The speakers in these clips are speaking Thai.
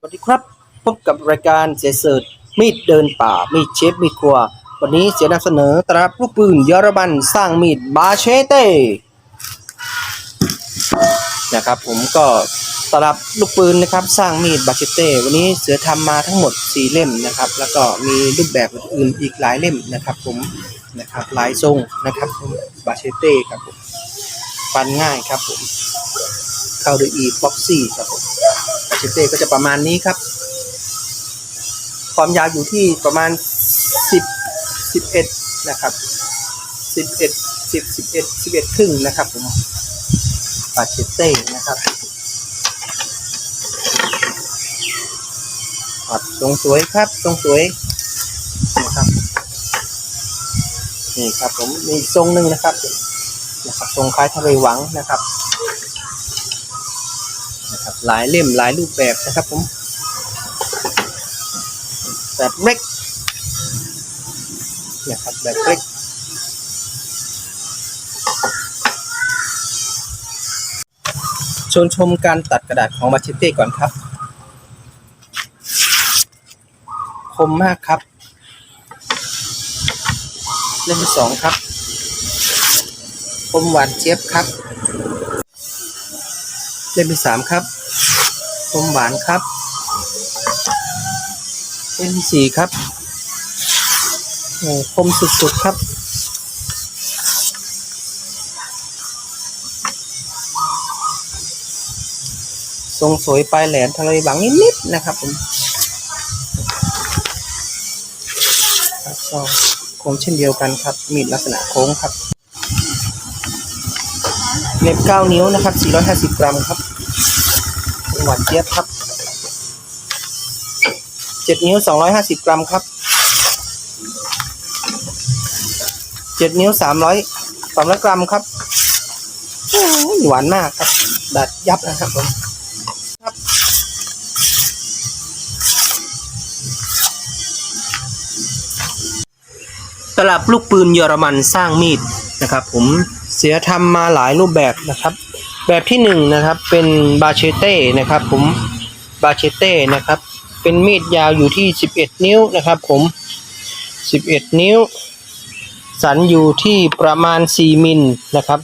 สวัสดีครับ พบกับรายการเสยเสิร์ตมีดเดินป่า มีดเชฟมีดครัว วันนี้เสียนำเสนอตราบลูกปืนเยอรมันสร้างมีดบาเชเต้นะครับ ผมก็ตลับลูกปืนนะครับ สร้างมีดบาเชเต้วันนี้เสือทำมาทั้งหมด 4 เล่มนะครับ แล้วก็มีรูปแบบอื่นอีกหลายเล่มนะครับ ผมนะครับหลายทรงนะครับบาเชเต้ครับผมฟันง่ายครับผมเข้าด้วยอีฟ็อกซี่ครับผม ชเต้ก็จะประมาณนี้ครับ ความยาวอยู่ที่ประมาณ 10 11 นะครับ 11 10 11 11 ครึ่งนะครับผมบาเชเต้นะครับครับทรงสวยครับทรงสวยนะครับนี่ครับผมมีทรงหนึ่งนะครับนะครับทรงคล้ายทะเลหวังนะครับ นะครับหลายเล่มหลายรูปแบบนะครับผมแบบเล็กนะครับแบบเล็กชวนชมการตัดกระดาษของมาชิเต้ก่อนครับ คมมากครับ เล่มที่สองครับ คมหวานเจี๊ยบครับ เล่มที่สามครับคมหวานครับเล่มที่สี่ครับโอ้คมสุดๆครับทรงสวยปลายแหลมทะเลบังนิดๆนะครับผมครับก็คมเช่นเดียวกันครับ มีลักษณะโค้งครับ เล็บ9 นิ้วนะครับ 450 กรัมครับหวานเจี๊ยบครับ 7 นิ้ว 250 กรัมครับ 7 นิ้ว 300 300 กรัมครับหวานมากครับ ดัดยับนะครับผมครับตลับลูกปืนเยอรมันสร้างมีดนะครับผม เสียทำมาหลายรูปแบบนะครับ แบบที่หนึ่งนะครับเป็นบาเชเต้นะครับผมบาเชเต้นะครับ เป็นมีดยาวอยู่ที่ 11 นิ้วนะครับผม 11 นิ้ว สันอยู่ที่ประมาณ 4 มิลนะครับ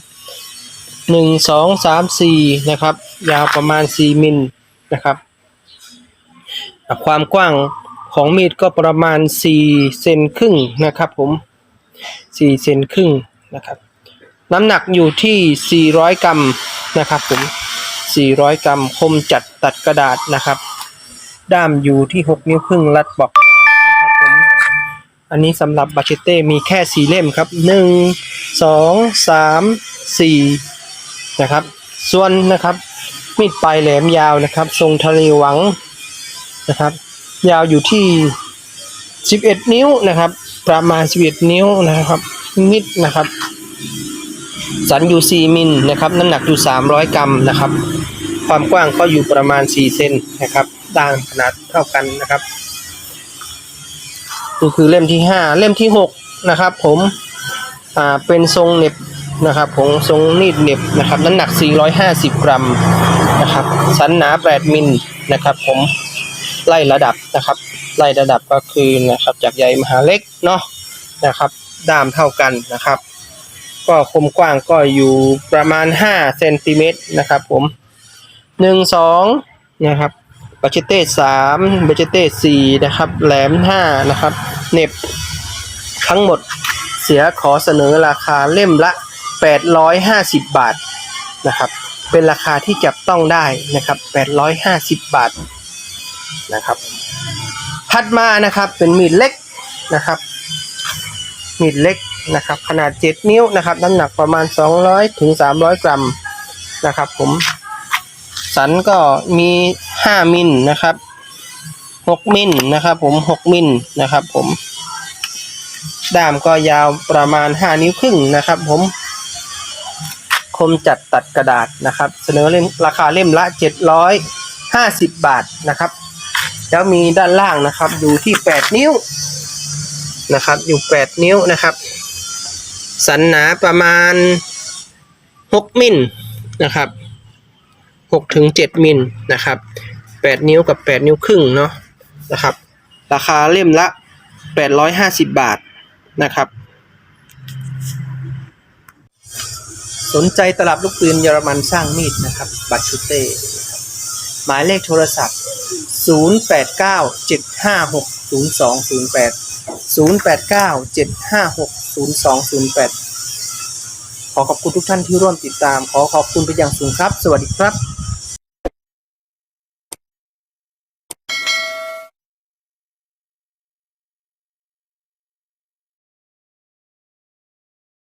1 2 3 4นะครับยาวประมาณ 4 มิลนะครับความกว้างของมีดก็ประมาณ 4 เซนครึ่งนะครับผม 4 เซนครึ่งนะครับ น้ำหนักอยู่ที่ 400 กรัมนะครับผม 400 กรัมคมจัดตัดกระดาษนะครับ ด้ามอยู่ที่ 6 นิ้วครึ่งรัดบอกนะครับผม อันนี้สำหรับบาเชเต้มีแค่ 4 เล่มครับ 1 2 3 4 นะครับ ส่วนนะครับมีดปลายแหลมยาวนะครับ ทรงทะเลหวังนะครับ ยาวอยู่ที่ 11 นิ้วนะครับ ประมาณ 11 นิ้วนะครับ นิดนะครับ สันอยู่ 4 มิลนะครับ น้ำหนักอยู่ 300 กรัมนะครับ ความกว้างก็อยู่ประมาณ 4 เซนนะครับด้านขนาดเท่ากันนะครับนี่คือเล่มที่ 5 เล่มที่ 6 นะครับ ผมอ่าเป็นทรงเน็บนะครับผมทรงนีดเน็บนะครับ น้ำหนัก 450 กรัมนะครับ สันหนา 8 มิลนะครับ ผมไล่ระดับนะครับ ไล่ระดับก็คือนะครับจากใหญ่มหาเล็กเนาะนะครับด้ามเท่ากันนะครับ ก็คมกว้างก็อยู่ประมาณ5เซนติเมตรนะครับผมหนึ่งสองนะครับบัจเต้สามบัจเต้สี่นะครับ แหลมห้านะครับ เน็บทั้งหมดเสียขอเสนอราคาเล่มละ 850 บาทนะครับ เป็นราคาที่จับต้องได้นะครับ 850 บาทนะครับถัดมานะครับเป็นมีดเล็กนะครับ มีดเล็ก นะครับ ขนาด 7 นิ้วนะครับน้ำหนักประมาณ 200ถึง300 กรัมนะครับ ผม สันก็มี 5 มิลนะครับ6มิลนะครับผม6มิลนะครับ ผมด้ามก็ยาวประมาณ 5 นิ้วครึ่งนะครับ ผม คมจัดตัดกระดาษนะครับ เสนอเล่มราคาเล่มละ 750 บาทนะครับ แล้วมีด้านล่างนะครับ อยู่ที่ 8 นิ้วนะครับ อยู่ 8 นิ้วนะครับ สันหนาประมาณ 6 มิลนะครับ6ถึง7มิลนะครับ8 นิ้วกับ 8 นิ้วครึ่งเนาะนะครับ ราคาเล่มละ 850 บาทนะครับ สนใจตลับลูกปืนเยอรมันสร้างมีดนะครับ บัตชุเต้หมายเลขโทรศัพท์ 0897560208 0897560208 ขอขอบคุณทุกท่านที่ร่วมติดตาม ขอขอบคุณเป็นอย่างสูงครับ สวัสดีครับ